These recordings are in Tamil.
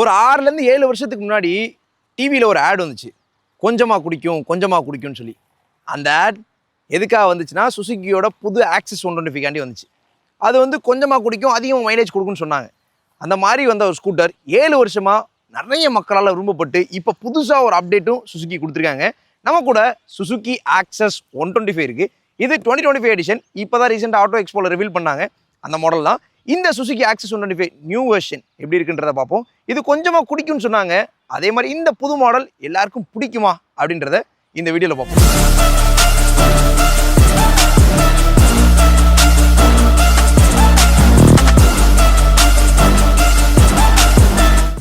ஒரு ஆறுலேருந்து ஏழு வருஷத்துக்கு முன்னாடி டிவியில் ஒரு ஆட் வந்துச்சு. கொஞ்சமாக குடிக்கும் கொஞ்சமாக குடிக்கும்னு சொல்லி. அந்த ஆட் எதுக்காக வந்துச்சுன்னா சுசுக்கியோட புது ஆக்சிஸ் ஒன் டுவெண்ட்டி ஃபைவ் வந்துச்சு. அது வந்து கொஞ்சமாக குடிக்கும் அதிகமாக மைலேஜ் கொடுக்குன்னு சொன்னாங்க. அந்த மாதிரி வந்த ஒரு ஸ்கூட்டர் ஏழு வருஷமாக நிறைய மக்களால் விரும்பப்பட்டு இப்போ புதுசாக ஒரு அப்டேட்டும் சுசுக்கி கொடுத்துருக்காங்க. நம்ம கூட Suzuki Access one twenty five இருக்குது இது டுவெண்ட்டி டுவெண்ட்டி ஃபைவ் எடிஷன் இப்போ தான் ரீசெண்டாக ஆட்டோ எக்ஸ்போவில் ரிவீல் பண்ணாங்க. அந்த மாடல் தான். இந்த Suzuki Access one twenty five new version எப்படி இருக்குன்றத பார்ப்போம். இது கொஞ்சமாக குடிக்கும்னு சொன்னாங்க. அதே மாதிரி இந்த புது மாடல் எல்லாருக்கும் பிடிக்குமா அப்படின்றத இந்த வீடியோவில் பார்ப்போம்.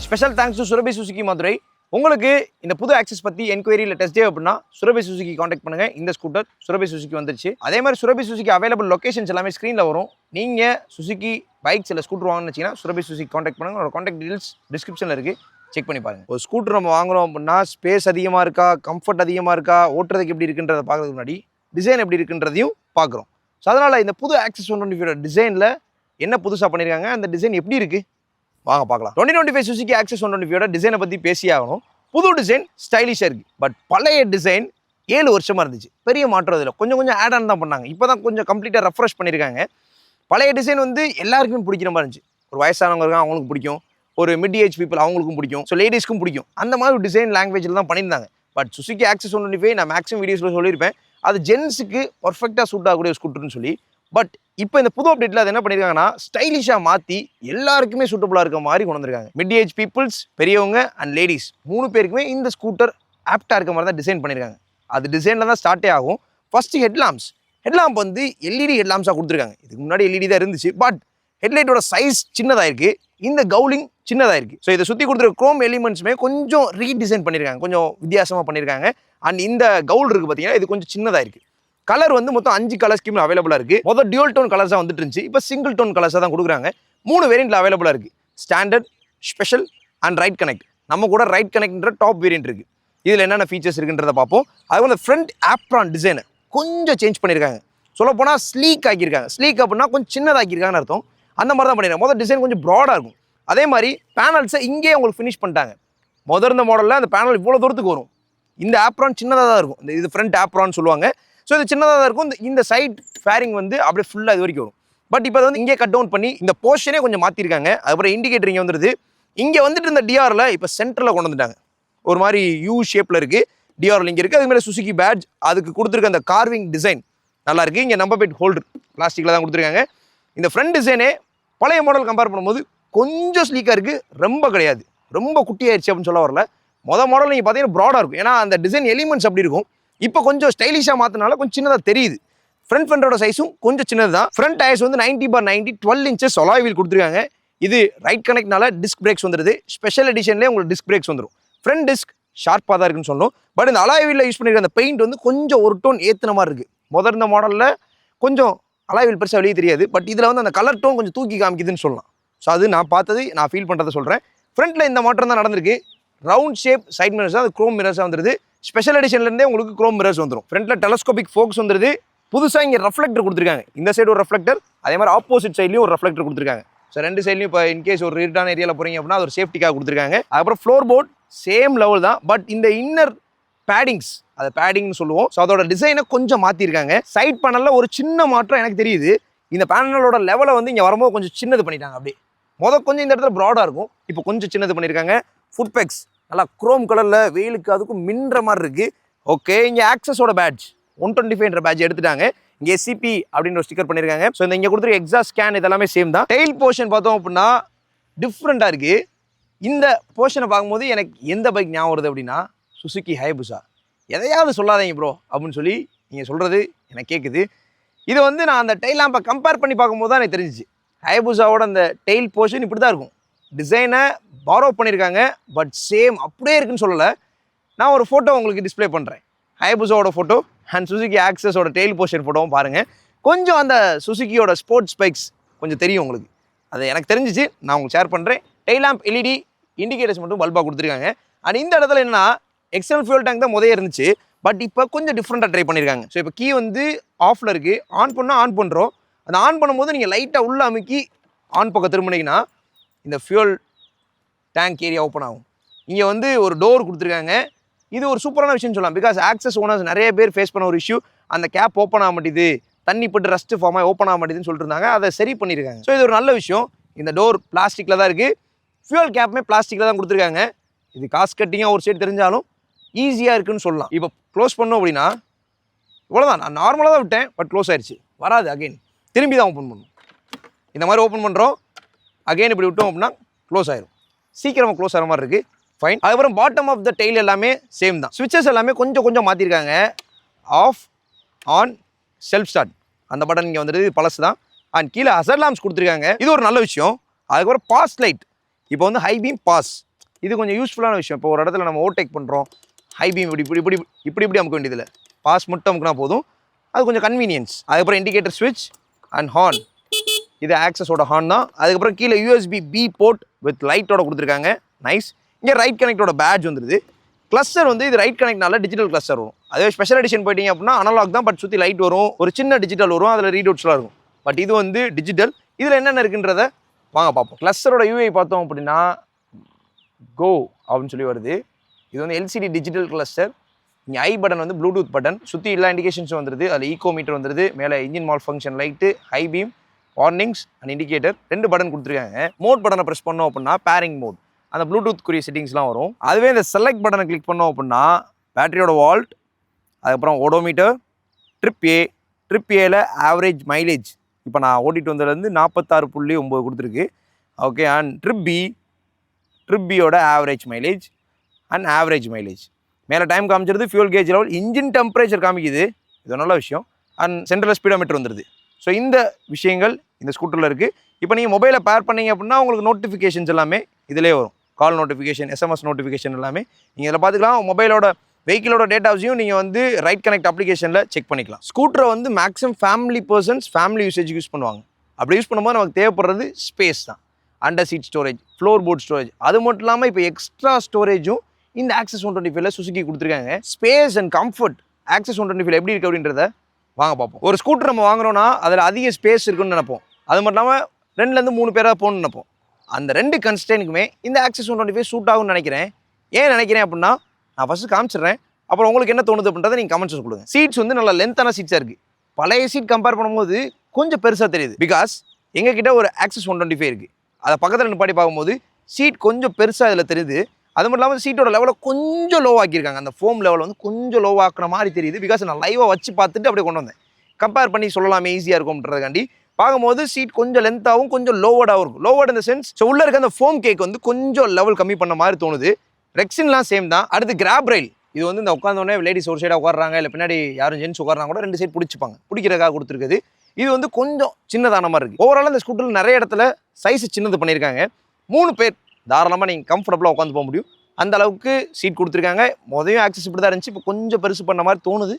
Special thanks to Surabhi Suzuki Madurai உங்களுக்கு இந்த புது ஆக்சஸ் பற்றி என்கொயரி இல்லை டெஸ்ட் டே அப்படின்னா சுரபி சுசுகி காண்டாக்ட் பண்ணுங்க. இந்த ஸ்கூட்டர் சுரபி சுசுகி வந்துருச்சு. அதே மாதிரி சுரபி சுசுகி அவைலபிள் லொக்கேஷன்ஸ் எல்லாமே ஸ்க்ரீனில் வரும். நீங்கள் சுசுகி பைக்ஸ் இல்லை ஸ்கூட்டர் வாங்கணும்னு வச்சீங்கன்னா சுரபி சுசி காண்டாக்ட் பண்ணுங்க. உங்களோட காண்டாக்ட் டீடைல்ஸ் டிஸ்கிரிப்ஷனில் இருக்குது செக் பண்ணி பாருங்க. ஒரு ஸ்கூட்டர் நம்ம வாங்குறோம் அப்படின்னா ஸ்பேஸ் அதிகமாக இருக்கா? கம்ஃபர்ட் அதிகமாக இருக்கா? ஓட்டுறதுக்கு எப்படி இருக்குன்றதை பார்க்கறதுக்கு முன்னாடி டிசைன் எப்படி இருக்குன்றதையும் பார்க்குறோம். ஸோ அதனால் இந்த புது ஆக்சஸ் ஒன் டுவெண்ட்டி டிசைனில் என்ன புதுசாக பண்ணியிருக்காங்க அந்த டிசைன் எப்படி இருக்குது வாங்க பார்க்கலாம். Twenty twenty five சுசிக்கு Access one twenty டிசைனை பற்றி பேசி ஆகணும். புது டிசைன் ஸ்டைலிஷாக இருக்குது பட் பழைய டிசைன் ஏழு வருஷமாக இருந்துச்சு. பெரிய மாற்றம் இதில் கொஞ்சம் கொஞ்சம் ஆட் ஆன் தான் பண்ணாங்க. இப்போ தான் கொஞ்சம் கம்ப்ளீட்டாக ரெஃப்ரெஷ் பண்ணியிருக்காங்க பழைய டிசைன் வந்து எல்லாருக்குமே பிடிக்கிற மாதிரி இருந்துச்சு. ஒரு வயசானவங்க இருக்காங்க அவங்களுக்கு பிடிக்கும். ஒரு மிட் ஏஜ் பீப்புள் அவங்களுக்கும் பிடிக்கும். ஸோ லேடிஸ்க்கும் பிடிக்கும். அந்த மாதிரி ஒரு டிசைன் லாங்குவேஜில் தான் பண்ணியிருந்தாங்க. But Suzuki Access one twenty five நான் மேக்ஸிமம் வீடியோஸில் சொல்லியிருப்பேன். அது ஜென்ஸுக்கு பர்ஃபெக்டாக சூட் ஆகக்கூடிய ஸ்கூட்டர்னு சொல்லி. பட் இப்போ இந்த புது அப்டேட்டில் அது என்ன பண்ணியிருக்காங்கன்னா ஸ்டைலிஷாக மாற்றி எல்லாருக்குமே சூட்டபுளாக இருக்க மாதிரி கொண்டு வந்திருக்காங்க. மிட் ஏஜ் பீப்புள்ஸ் பெரியவங்க அண்ட் லேடிஸ் மூணு பேருக்குமே இந்த ஸ்கூட்டர் ஆப்டாக இருக்க மாதிரி தான் டிசைன் பண்ணியிருக்காங்க. அது டிசைனில் தான் ஸ்டார்ட்டே ஆகும். ஃபஸ்ட்டு ஹெட்லாம்ப்ஸ் ஹெட்லாம்ப் வந்து எல்இடி ஹெட்லாம்ஸாக கொடுத்துருக்காங்க. இதுக்கு முன்னாடி எல்இடி தான் இருந்துச்சு. பட் ஹெட்லைட்டோட சைஸ் சின்னதாக இருக்குது இந்த கவுலிங் சின்னதாக இருக்குது ஸோ இதை சுற்றி கொடுத்துருக்க க்ரோம் எலிமெண்ட்ஸுமே கொஞ்சம் ரீடிசைன் பண்ணியிருக்காங்க கொஞ்சம் வித்தியாசமாக பண்ணியிருக்காங்க அண்ட் இந்த கவுல் இருக்குது பார்த்தீங்கன்னா இது கொஞ்சம் சின்னதாக இருக்குது கலர் வந்து மொத்தம் அஞ்சு கலர் ஸ்கீமில் அவைலபிளாக இருக்குது மொதல் டியூல் டோன் கலர்ஸாக வந்துட்டு இருந்துச்சு. இப்போ சிங்கிள் டோன் கலர்ஸாக தான் கொடுக்குறாங்க. மூணு வேரியண்ட்டில் அவைலபிளாக இருக்குது standard special and ride connect நம்ம கூட ரைட் கனெக்ட்ன்ற டாப் வேரியன்ட் இருக்குது இதில் என்னென்ன ஃபீச்சர்ஸ் இருக்குன்றதை பார்ப்போம். அதுபோல் ஃப்ரண்ட் ஆப்ரான் டிசைனு கொஞ்சம் சேஞ்ச் பண்ணியிருக்காங்க சொல்லப்போனால் ஸ்லீக் ஆக்கியிருக்காங்க. ஸ்லீக் அப்படின்னா கொஞ்சம் சின்னதாக்கியிருக்காங்கன்னு அர்த்தம். அந்த மாதிரி தான் பண்ணியிருக்காங்க மொதல் டிசைன் கொஞ்சம் ப்ராடாக இருக்கும். அதே மாதிரி பேனல்ஸை இங்கேயே உங்களுக்கு ஃபினிஷ் பண்ணிட்டாங்க. முதர்ந்த மாடலில் அந்த பேனல் இவ்வளோ தூரத்துக்கு வரும். இந்த ஆப்ரான் சின்னதாக தான் இருக்கும். இந்த இது ஃப்ரண்ட் ஆப்ரான்னு சொல்லுவாங்க. ஸோ இது சின்னதாக தான் இருக்கும். இந்த இந்த சைட் ஃபேரிங் வந்து அப்படியே ஃபுல்லாக இது வரைக்கும் வரும். பட் இப்போ வந்து இங்கே கட் டவுன் பண்ணி இந்த போர்ஷனே கொஞ்சம் மாற்றிருக்காங்க அதுக்கப்புறம் இண்டிகேட்டர் இங்கே வந்துடுது இங்கே வந்துட்டு இருந்த டிஆரில் இப்போ சென்டரில் கொண்டு வந்துட்டாங்க. ஒரு மாதிரி யூ ஷேப்பில் இருக்குது டிஆர் லிங்க் இருக்குது அதுமாதிரி சுசுக்கி பேட்ச் அதுக்கு கொடுத்துருக்க அந்த கார்விங் டிசைன் நல்லா இருக்குது இங்கே நம்பர் பிளேட் ஹோல்டர் பிளாஸ்டிக்கில் தான் கொடுத்துருக்காங்க. இந்த ஃப்ரண்ட் டிசைனே பழைய மாடல் கம்பேர் பண்ணும்போது கொஞ்சம் ஸ்லீக்காக இருக்குது ரொம்ப கிடையாது. ரொம்ப குட்டியாயிருச்சு அப்படின்னு சொல்ல வரல. மொதல் மாடல் நீங்கள் பார்த்தீங்கன்னா ப்ராடாக இருக்கும். ஏன்னா அந்த டிசைன் எலிமெண்ட்ஸ் அப்படி இருக்கும். இப்போ கொஞ்சம் ஸ்டைலிஷாக மாற்றினால கொஞ்சம் சின்னதாக தெரியுது. ஃப்ரண்ட் ஃபெண்டரோட சைஸும் கொஞ்சம் சின்னது தான் ஃப்ரண்ட் டயர்ஸ் வந்து 90 for ninety twelve inches alloy wheel கொடுத்துருக்காங்க. இது ரைட் கனெக்ட்னால டிஸ்க் பிரேக்ஸ் வந்துடுது ஸ்பெஷல் எடிஷன்லேயே உங்களுக்கு டிஸ்க் பிரேக்ஸ் வந்துடும் ஃப்ரண்ட் டிஸ்க் ஷார்ப்பாக தான் இருக்குன்னு சொன்னோம். பட் இந்த அலாய் யூஸ் பண்ணிருக்க அந்த பெயிண்ட் வந்து கொஞ்சம் ஒரு டோன் ஏற்றுன மாதிரி இருக்குது முதர்ந்த மாடலில் கொஞ்சம் அலாய்வீல் பெருசாக வெளியே தெரியாது. பட் இதில் வந்து அந்த கலர் டோன் கொஞ்சம் தூக்கி காமிக்குதுன்னு சொல்லலாம். ஸோ அது நான் பார்த்தது நான் ஃபீல் பண்ணுறதை சொல்கிறேன் ஃப்ரண்ட்டில் இந்த மாற்றம் தான் நடந்திருக்கு. ரவுண்ட் ஷேப் சைட் மிரர்ஸ் அது க்ரோம் மிரர்ஸாக வந்துருது. ஸ்பெஷல் எடிஷன்லேருந்தே உங்களுக்கு க்ரோம் மிரர்ஸ் வந்துடும் ஃப்ரண்ட்டில் டெலஸ்கோபிக் ஃபோக்ஸ் வந்துருது. புதுசாக இங்கே ரெஃப்ளெக்டர் கொடுத்துருக்காங்க. இந்த சைடு ஒரு ரெஃப்ளெக்டர் அதே மாதிரி ஆப்போசிட் சைட்லேயும் ஒரு ரெஃப்ளெக்டர் கொடுத்துருக்காங்க. ஸோ ரெண்டு சைட்லையும் இப்போ இன்கேஸ் ஒரு இருட்டான ஏரியாவில் போகிறீங்க அப்படின்னா அது ஒரு சேஃப்டிக்காக கொடுத்துருக்காங்க. அதுக்கப்புறம் ஃப்ளோர் போர்ட் சேம் லெவல் தான் பட் இந்த இன்னர் பேடிங்ஸ் அதை பேடிங்னு சொல்லுவோம். ஸோ அதோட டிசைனை கொஞ்சம் மாற்றிருக்காங்க சைட் பேனலில் ஒரு சின்ன மாற்றம் எனக்கு தெரியுது. இந்த பேனலோட லெவலை வந்து இங்கே வரும்போது கொஞ்சம் சின்னது பண்ணிட்டாங்க அப்படியே. மொதல் கொஞ்சம் இந்த இடத்துல ப்ராடாக இருக்கும். இப்போ கொஞ்சம் சின்னது பண்ணியிருக்காங்க ஃபுட் பெக்ஸ் நல்லா குரோம் கலரில் வெயிலுக்கு அதுக்கும் மின்ற மாதிரி இருக்குது ஓகே இங்கே ஆக்சஸோட பேட்ச் ஒன் டுவெண்ட்டி ஃபைவ்ன்ற பேட்ச் எடுத்துட்டாங்க. இங்கே எஸ்சிபி அப்படின்னு ஒரு ஸ்டிக்கர் பண்ணியிருக்காங்க ஸோ இந்த இங்கே கொடுத்துருக்க எக்ஸாஸ்ட் ஸ்கேன் இதெல்லாமே சேம் தான். டெயில் போர்ஷன் பார்த்தோம் அப்படின்னா டிஃப்ரெண்ட்டாக இருக்குது இந்த போர்ஷனை பார்க்கும்போது எனக்கு எந்த பைக் ஞாபகம் வருது அப்படின்னா சுசுகி ஹைபுசா எதையாவது சொல்லாதீங்க ப்ரோ அப்படின்னு சொல்லி நீங்கள் சொல்கிறது எனக்கு கேட்குது இது வந்து நான் அந்த டெயில் லேம்பை கம்பேர் பண்ணி பார்க்கும்போது தான் எனக்கு தெரிஞ்சிச்சு. ஹைபுசாவோட அந்த டெயில் போர்ஷன் இப்படி தான் இருக்கும். டிசைனை பாரோ பண்ணியிருக்காங்க பட் சேம் அப்படியே இருக்குன்னு சொல்லலை. நான் ஒரு ஃபோட்டோ உங்களுக்கு டிஸ்ப்ளே பண்ணுறேன் ஹைபுசாவோட ஃபோட்டோ அண்ட் சுசுகி ஆக்சஸோட டெயில் போர்ஷன் ஃபோட்டோவும் பாருங்கள் கொஞ்சம் அந்த சுசுக்கியோட ஸ்போர்ட்ஸ் பைக்ஸ் கொஞ்சம் தெரியும் உங்களுக்கு. அது எனக்கு தெரிஞ்சிச்சு. நான் உங்களுக்கு ஷேர் பண்ணுறேன் டெய்லாம்ப் லேம்ப் எல்இடி இண்டிகேட்டர்ஸ் மட்டும் பல்பாக கொடுத்துருக்காங்க. அண்ட் இந்த இடத்துல என்னன்னா எக்ஸ்டர்னல் ஃபியூல் டேங்க் தான் முதல்ல இருந்துச்சு. பட் இப்போ கொஞ்சம் டிஃப்ரெண்ட்டாக ட்ரை பண்ணியிருக்காங்க ஸோ இப்போ கீ வந்து ஆஃபில் இருக்குது ஆன் பண்ணால் ஆன் பண்ணுறோம் அந்த ஆன் பண்ணும்போது நீங்கள் லைட்டாக உள்ளே அமுக்கி ஆன் பக்கம் திரும்பினீங்கன்னா இந்த ஃபியூல் டேங்க் ஏரியா ஓப்பன் ஆகும். இங்கே வந்து ஒரு டோர் கொடுத்துருக்காங்க. இது ஒரு சூப்பரான விஷயம் சொல்லலாம். பிகாஸ் ஆக்சஸ் ஓனர்ஸ் நிறைய பேர் ஃபேஸ் பண்ண ஒரு இஷ்யூ அந்த கேப் ஓப்பன் ஆக மாட்டேது. தண்ணி போட்டு ரஸ்ட் ஃபார்மாக ஓப்பன் ஆக மாட்டேதுன்னு சொல்லிட்டு இருந்தாங்க. அதை சரி பண்ணியிருக்காங்க ஸோ இது ஒரு நல்ல விஷயம். இந்த டோர் பிளாஸ்டிக்கில் தான் இருக்குது ஃபியூல் கேப்புமே பிளாஸ்டிக்கில் தான் கொடுத்துருக்காங்க. இது காசு கட்டிங்காக ஒரு சைடு தெரிஞ்சாலும் ஈஸியாக இருக்குன்னு சொல்லலாம். இப்போ க்ளோஸ் பண்ணோம் அப்படின்னா இவ்வளோதான் நான் நார்மலாக தான் விட்டேன் பட் க்ளோஸ் ஆயிடுச்சு வராது அகைன் திரும்பி தான் ஓப்பன் பண்ணணும் இந்த மாதிரி ஓப்பன் பண்ணுறோம் அகைன் இப்படி விட்டோம் அப்படின்னா க்ளோஸ் ஆயிரும். சீக்கிரமாக க்ளோஸ் ஆகிற மாதிரி இருக்குது ஃபைன் அதுக்கப்புறம் பாட்டம் ஆஃப் த டெய்ல் எல்லாமே சேம் தான். ஸ்விட்சஸ் எல்லாமே கொஞ்சம் கொஞ்சம் மாற்றிருக்காங்க ஆஃப் ஆன் செல்ஃப் ஸ்டார்ட் அந்த பட்டன் இங்கே வந்துடுது பழசு தான் அண்ட் கீழே அசர் லாம்ஸ் கொடுத்துருக்காங்க. இது ஒரு நல்ல விஷயம். அதுக்கப்புறம் பாஸ் லைட் இப்போ வந்து ஹை பீம் பாஸ் இது கொஞ்சம் யூஸ்ஃபுல்லான விஷயம். இப்போ ஒரு இடத்துல நம்ம ஓவர்டேக் பண்ணுறோம் ஹை பீம் இப்படி இப்படி இப்படி இப்படி இப்படி அமுக்க வேண்டியதில்லை. பாஸ் மட்டும் அமுக்கினா போதும். அது கொஞ்சம் கன்வீனியன்ஸ் அதுக்கப்புறம் இண்டிகேட்டர் ஸ்விட்ச் அண்ட் ஹார்ன் இது ஆக்சஸோட ஹார்ன் தான். அதுக்கப்புறம் கீழே யூஎஸ்பி பி போர்ட் வித் லைட்டோட கொடுத்துருக்காங்க. நைஸ் இங்கே ரைட் கனெக்டோட பேட்ச் வந்துருது. கிளஸ்டர் வந்து இது ரைட் கனெக்ட்னால டிஜிட்டல் கிளஸ்டர் வரும். அதே ஸ்பெஷல் எடிஷன் போயிட்டீங்க அப்படின்னா அனலாக் தான் பட் சுற்றி லைட் வரும். ஒரு சின்ன டிஜிட்டல் வரும். அதில் ரீட் அவுட்ஸ்லாம் இருக்கும். பட் இது வந்து டிஜிட்டல் இதில் என்னென்ன இருக்குன்றத வாங்க பார்ப்போம். கிளஸ்டரோட யூஐ பார்த்தோம் அப்படின்னா கோ அப்படின்னு சொல்லி வருது. இது வந்து எல்சிடி டிஜிட்டல் கிளஸ்டர் இங்கே ஐ பட்டன் வந்து ப்ளூடூத் பட்டன் சுற்றி எல்லா இண்டிகேஷன்ஸும் வந்துருது. அதில் ஈகோ மீட்டர் வந்துருது. மேலே engine malfunction light high beam warnings and indicator ரெண்டு பட்டன் கொடுத்துருக்காங்க. மோட் பட்டனை ப்ரெஸ் பண்ணோம் அப்படின்னா பேரிங் மோட் அந்த ப்ளூடூத்க்குரிய செட்டிங்ஸ்லாம் வரும். அதுவே இந்த செலக்ட் பட்டனை கிளிக் பண்ணோம் அப்படின்னா பேட்டரியோட வால்ட் அதுக்கப்புறம் ஓடோமீட்டர் ட்ரிப் ஏ ட்ரிப் ஏல ஆவரேஜ் மைலேஜ் இப்போ நான் ஓட்டிகிட்டு வந்ததுலேருந்து நாற்பத்தாறு புள்ளி ஒம்பது கொடுத்துருக்கு. Okay and trip B trip பியோட average mileage and average mileage மேலே time காமிச்சிருது fuel gauge level engine temperature காமிக்குது. இது நல்ல விஷயம். அண்ட் சென்ட்ரல் ஸ்பீடோமீட்டர் வந்துடுது ஸோ இந்த விஷயங்கள் இந்த ஸ்கூட்டரில் இருக்குது இப்போ நீங்கள் மொபைலை பேர் பண்ணீங்க அப்படின்னா உங்களுக்கு நோட்டிஃபிகேஷன்ஸ் எல்லாமே இதிலே வரும். கால் நோட்டிஃபிகேஷன் எஸ்எம்எஸ் நோட்டிஃபிகேஷன் எல்லாமே. நீங்கள் இதில் பார்த்துக்கலாம். மொபைலோட வெஹிக்கிளோட டேட்டாஸையும் நீங்கள் வந்து ரைட் கனெக்ட் அப்ளிகேஷனில் செக் பண்ணிக்கலாம். ஸ்கூட்டரை வந்து maximum family persons family usage use பண்ணுவாங்க. அப்படி யூஸ் பண்ணும்போது நமக்கு தேவைப்படுறது ஸ்பேஸ் தான். Under seat storage floor board storage அது மட்டும் இல்லாமல் இப்போ எக்ஸ்ட்ரா ஸ்டோரேஜும் இந்த ஆக்சஸ் ஒன் டுவெண்ட்டி ஃபைவ்ல சுசுக்கி கொடுத்துருக்காங்க. Space and comfort Access one twenty five எப்படி இருக்கு அப்படின்றத வாங்க பார்ப்போம். ஒரு ஸ்கூட்டர் நம்ம வாங்குறோம்னா அதில் அதிக ஸ்பேஸ் இருக்குன்னு நினைப்போம். அது மட்டும் இல்லாமல் ரெண்டுலேருந்து மூணு பேராக போகணும்னு நினைப்போம். அந்த ரெண்டு கன்ஸ்டன்ட்டுக்குமே இந்த Access one twenty five suit ஆகும்னு நினைக்கிறேன். ஏன் நினைக்கிறேன் அப்படின்னா நான் ஃபஸ்ட்டு காமிச்சிடுறேன். அப்புறம் உங்களுக்கு என்ன தோணுது அப்படின்றத நீங்கள் கமெண்ட்ஸ் கொடுங்க சீட்ஸ் வந்து நல்லா லென்த்தான சீட்ஸாக இருக்குது பழைய சீட் கம்பேர் பண்ணும்போது கொஞ்சம் பெருசாக தெரியுது. பிகாஸ் எங்ககிட்ட ஒரு ஆக்சஸ் ஒன் டுவெண்ட்டி ஃபைவ் இருக்குது அதை பக்கத்தில் நிப்பாட்டி பார்க்கும்போது சீட் கொஞ்சம் பெருசாக இதில் தெரியுது. அது மட்டும் இல்லாமல் சீட்டோட லெவலை கொஞ்சம் லோ ஆக்கியிருக்காங்க. அந்த ஃபோம் லெவல் வந்து கொஞ்சம் லோ மாதிரி தெரியுது. பிகாஸ் நான் லைவாக வச்சு பார்த்துட்டு அப்படியே கொண்டு வந்தேன். கம்பேர் பண்ணி சொல்லலாமே ஈஸியாக இருக்கும்ன்றதுக்காண்டி பார்க்கும்போது சீட் கொஞ்சம் லென்த்தாகவும் கொஞ்சம் லோவர்டாகவும் இருக்கும். லோவர்ட் இந்த சென்ஸ் ஸோ உள்ளே இருக்க அந்த ஃபோம் கேக் வந்து கொஞ்சம் லெவல் கம்மி பண்ண மாதிரி தோணுது. ரெக்ஸின்லாம் சேம் தான். அடுத்து கிராப் ரயில் இது வந்து இந்த உட்காந்தோடனே லேடிஸ் ஒரு சைடாக உட்காடுறாங்க இல்லை பின்னாடி யாரும் ஜென்ஸ் உட்காராங்க கூட ரெண்டு சைடு பிடிச்சிப்பாங்க. பிடிக்கிறக்காக கொடுத்துருக்குது. இது வந்து கொஞ்சம் சின்னதான மாதிரி இருக்குது ஓவரால் இந்த ஸ்கூட்டரில் நிறைய இடத்துல சைஸ் சின்னது பண்ணியிருக்காங்க. மூணு பேர் தாராளமாக நீங்கள் கம்ஃபர்டபுளாக உட்காந்து போக முடியும். அந்த அளவுக்கு சீட் கொடுத்துருக்காங்க. முதலையும் ஆக்சஸ் இப்படி தான் இருந்துச்சு. இப்போ கொஞ்சம் பெருசு பண்ண மாதிரி தோணுது.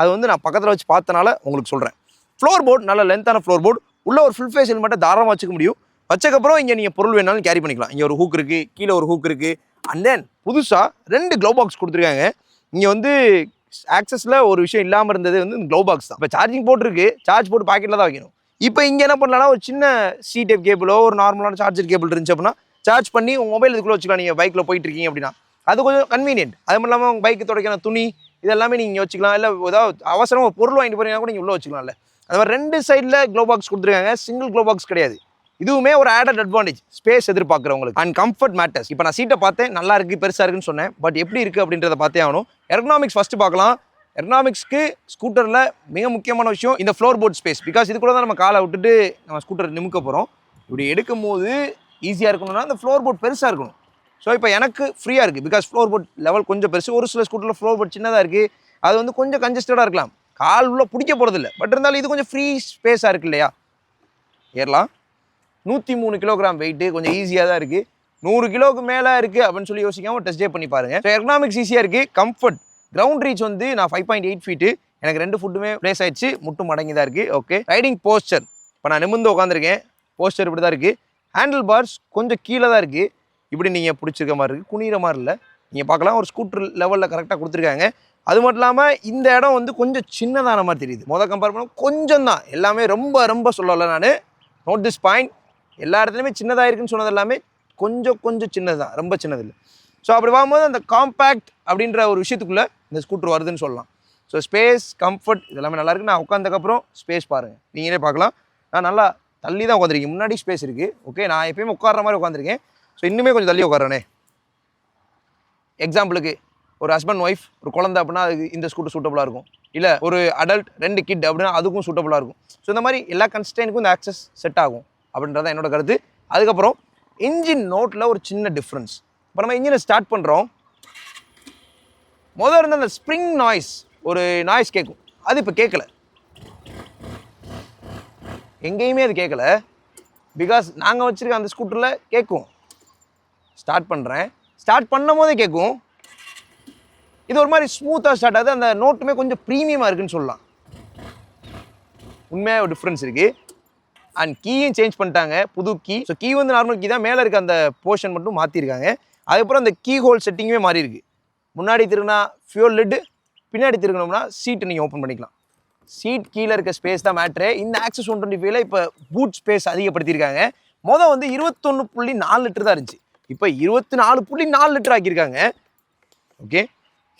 அது வந்து நான் பக்கத்தில் வச்சு பார்த்தனால உங்களுக்கு சொல்கிறேன் ஃப்ளோர் போர்டு நல்ல லென்த்தான ஃப்ளோர் போர்டு உள்ள ஒரு ஃபுல் ஃபேஸ் ஹெல்மெட்டை தாராளமாக வச்சுக்க முடியும். வச்சக்கப்புறம் இங்கே நீங்கள் பொருள் வேணாலும் கேரி பண்ணிக்கலாம். இங்கே ஒரு ஹூக் இருக்குது கீழே ஒரு ஹூக் இருக்குது அண்ட் தென் புதுசாக ரெண்டு க்ளோ பாக்ஸ் கொடுத்துருக்காங்க. இங்கே வந்து ஆக்சஸில் ஒரு விஷயம் இல்லாமல் இருந்தது வந்து க்ளோ பாக்ஸ் தான். இப்போ சார்ஜிங் போட்டிருக்கு. சார்ஜ் போட்டு பாக்கெட்டில் தான் வைக்கணும். இப்போ இங்கே என்ன பண்ணலாம்னா ஒரு சின்ன சி டைப் கேபிளோ ஒரு நார்மலான சார்ஜர் கேபிள் இருந்துச்சு அப்படின்னா சார்ஜ் பண்ணி உங்கள் மொபைல் இதுக்குள்ளே வச்சுக்கலாம். நீங்கள் பைக்கில் போயிட்டு இருக்கீங்க அப்படின்னா. அது கொஞ்சம் கன்வீனியன்ட் அது மட்டும் இல்லாமல் உங்கள் பைக்கு துடைக்கிற துணி இதெல்லாமே நீங்கள் வச்சுக்கலாம். இல்லை ஏதாவது அவசரமாக பொருள் வாங்கிட்டு போகிறீங்கன்னா கூட நீங்கள் உள்ளே வச்சுக்கலாம்ல. அது மாதிரி ரெண்டு சைடில் க்ளோ பாக்ஸ் கொடுத்துருக்காங்க. சிங்கிள் க்ளோ பாக்ஸ் கிடையாது. இதுவுமே ஒரு ஆடட் அட்வான்டேஜ் ஸ்பேஸ் எதிர்பார்க்குறவங்களுக்கு. அண்ட் கம்ஃபர்ட் மேட்டர்ஸ் இப்போ நான் சீட்டை பார்த்தேன் நல்லா இருக்குது பெருசாக இருக்குன்னு சொன்னேன். பட் எப்படி இருக்குது அப்படின்றத பார்த்தே ஆகணும். எர்கனாமிக்ஸ் ஃபஸ்ட்டு பார்க்கலாம். எர்னாமிக்ஸ்க்கு ஸ்கூட்டரில் மிக முக்கியமான விஷயம் இந்த ஃப்ளோர் போர்ட் ஸ்பேஸ் பிகாஸ் இது கூட தான் நம்ம காலை விட்டுட்டு நம்ம ஸ்கூட்டர் நிமிக்க போகிறோம் இப்படி எடுக்கும் போது ஈஸியாக இருக்கணும்னா அந்த ஃப்ளோர் போர்ட் பெருசாக இருக்கணும். ஸோ இப்போ எனக்கு ஃப்ரீயாக இருக்குது பிகாஸ் ஃப்ளோர் போர்ட் லெவல் கொஞ்சம் பெருசு. ஒரு சில ஸ்கூட்டரில் ஃப்ளோர் போர்ட் சின்னதாக இருக்குது அது வந்து கொஞ்சம் கன்ஜஸ்டடாக இருக்கலாம். கால் உள்ள பிடிக்க போகிறதில்ல பட் இருந்தாலும் இது கொஞ்சம் ஃப்ரீ ஸ்பேஸாக இருக்கு இல்லையா? ஏறலாம். நூற்றி மூணு கிலோகிராம் வெயிட்டு கொஞ்சம் ஈஸியாக தான் இருக்குது நூறு கிலோக்கு மேலே இருக்குது அப்படின்னு சொல்லி யோசிக்காமல் டெஸ்ட் டே பண்ணி பாருங்கள் ஸோ எக்கனாமிக்ஸ் ஈஸியாக இருக்குது கம்ஃபர்ட் கிரவுண்ட் ரீச் வந்து நான் ஃபைவ் பாயிண்ட் எயிட் ஃபீட்டு எனக்கு ரெண்டு ஃபுட்டுமே ப்ளேஸ் ஆயிடுச்சு. முட்டும் மடங்கி தான் இருக்குது ஓகே ரைடிங் போஸ்டர் இப்போ நான் நிமிர்ந்து உட்காந்துருக்கேன் போஸ்டர் இப்படி தான் இருக்குது ஹேண்டில் பார்ஸ் கொஞ்சம் கீழே தான் இருக்குது இப்படி நீங்கள் பிடிச்சிருக்க மாதிரி இருக்குது குனிகிற மாதிரி இல்லை. நீங்கள் பார்க்கலாம். ஒரு ஸ்கூட்டர் லெவலில் கரெக்டாக கொடுத்துருக்காங்க. அது மட்டும் இல்லாமல் இந்த இடம் வந்து கொஞ்சம் சின்னதான மாதிரி தெரியுது. மொதல் கம்பேர் பண்ண கொஞ்சம் தான் எல்லாமே ரொம்ப ரொம்ப சொல்லலை நான். நோட் திஸ் பாயிண்ட் எல்லா இடத்துலையுமே சின்னதாக இருக்குன்னு சொன்னது எல்லாமே கொஞ்சம் கொஞ்சம் சின்னது தான் ரொம்ப சின்னது இல்லை ஸோ அப்படி வாங்கும்போது அந்த காம்பேக்ட் அப்படின்ற ஒரு விஷயத்துக்குள்ளே இந்த ஸ்கூட்டர் வருதுன்னு சொல்லலாம். ஸோ ஸ்பேஸ் கம்ஃபர்ட் இதெல்லாமே நல்லா இருக்கு. நான் உட்காந்தக்கப்புறம் ஸ்பேஸ் பாருங்கள் நீங்களே பார்க்கலாம். நான் நல்லா தள்ளி தான் உட்காந்துருக்கேன் முன்னாடி ஸ்பேஸ் இருக்குது ஓகே நான் எப்பயுமே உட்கார்ற மாதிரி உட்காந்துருக்கேன் ஸோ இன்னுமே கொஞ்சம் தள்ளி உட்காரனே எக்ஸாம்பிளுக்கு ஒரு ஹஸ்பண்ட் ஒய்ஃப் ஒரு குழந்தை அப்படின்னா அதுக்கு இந்த ஸ்கூட்டர் சூட்டபுளாக இருக்கும். இல்லை ஒரு அடல்ட் ரெண்டு கிட் அப்படின்னா அதுக்கும் சூட்டபுளாக இருக்கும். ஸோ இந்த மாதிரி எல்லா கன்ஸ்டன்ட்க்கும் இந்த ஆக்சஸ் செட் ஆகும். அப்படின்றத என்னோட கருத்து. அதுக்கப்புறம் இன்ஜின் நோட்டில் ஒரு சின்ன டிஃப்ரென்ஸ் இப்போ நம்ம இன்ஜினை ஸ்டார்ட் பண்ணுறோம் முதல்ல இருந்த அந்த ஸ்ப்ரிங் நாய்ஸ் ஒரு நாய்ஸ் கேட்கும் அது இப்போ கேட்கல எங்கேயுமே அது கேட்கல பிகாஸ் நாங்கள் வச்சுருக்க அந்த ஸ்கூட்டரில் கேட்கும் ஸ்டார்ட் பண்ணுறேன் ஸ்டார்ட் பண்ணும் போதே கேட்கும் இது ஒரு மாதிரி ஸ்மூத்தாக ஸ்டார்ட் ஆகுது. அந்த நோட்டுமே கொஞ்சம் ப்ரீமியமாக இருக்குன்னு சொல்லலாம். உண்மையாக ஒரு டிஃப்ரென்ஸ் இருக்குது அண்ட் கீயும் சேஞ்ச் பண்ணிட்டாங்க. புது கீ ஸோ கீ வந்து நார்மல் கீ தான். மேலே இருக்க அந்த போர்ஷன் மட்டும் மாற்றிருக்காங்க அதுக்கப்புறம் அந்த கீ ஹோல் செட்டிங்குமே மாறி இருக்கு முன்னாடி திருனா ஃபியூல் லெட்டு பின்னாடி திருக்கணும்னா சீட்டு நீங்கள் ஓப்பன் பண்ணிக்கலாம். சீட் கீழே இருக்க ஸ்பேஸ் தான் மேட்ரு இந்த ஆக்சஸ் ஒன் டுவெண்ட்டி ஃபைவ்ல இப்போ பூட் ஸ்பேஸ் அதிகப்படுத்தியிருக்காங்க. மொதல் வந்து இருபத்தொன்று புள்ளி நாலு லிட்டர் தான் இருந்துச்சு. இப்போ இருபத்தி நாலு புள்ளி நாலு லிட்டர் ஆக்கியிருக்காங்க. ஓகே